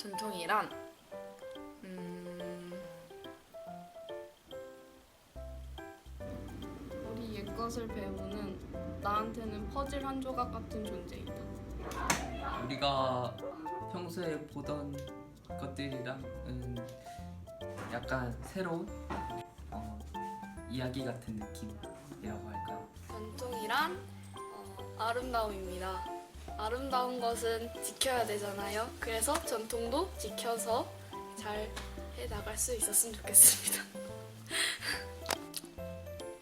전통이란 음, 우리 옛것을 배우는 나한테는 퍼즐 한 조각 같은 존재이다. 우리가 평소에 보던 것들이랑은 약간 새로운 어, 이야기 같은 느낌이라고 할까요? 전통이란 어, 아름다움입니다. 아름다운 것은 지켜야 되잖아요. 그래서 전통도 지켜서 잘 해 나갈 수 있었으면 좋겠습니다.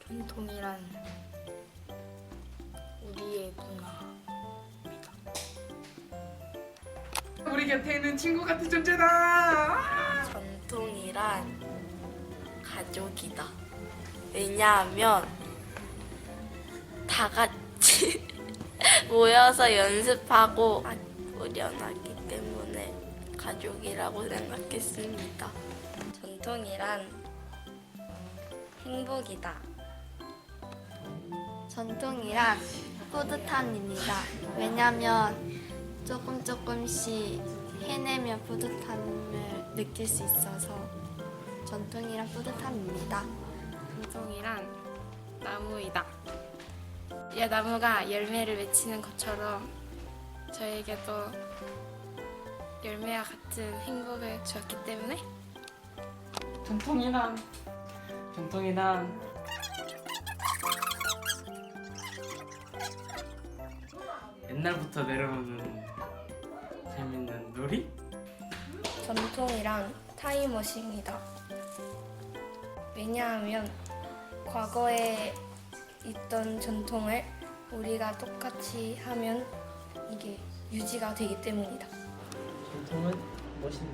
전통이란 우리의 문화. 우리 곁에 있는 친구 같은 존재다. 전통이란 가족이다. 왜냐하면 다 같이 모여서 연습하고 우려나기 때문에 가족이라고 생각했습니다. 전통이란 행복이다. 전통이란 뿌듯함입니다. 왜냐면 조금 조금씩 해내면 뿌듯함을 느낄 수 있어서 전통이란 뿌듯함입니다. 전통이란 나무이다. 이 나무가 열매를 맺히는 것처럼 저에게도 열매와 같은 행복을 주었기 때문에 전통이란 전통이란 옛날부터 내려오는 재밌는 놀이? 전통이란 타임머신이다. 왜냐하면 과거에 있던 전통을 우리가 똑같이 하면 이게 유지가 되기 때문이다. 전통은 멋있는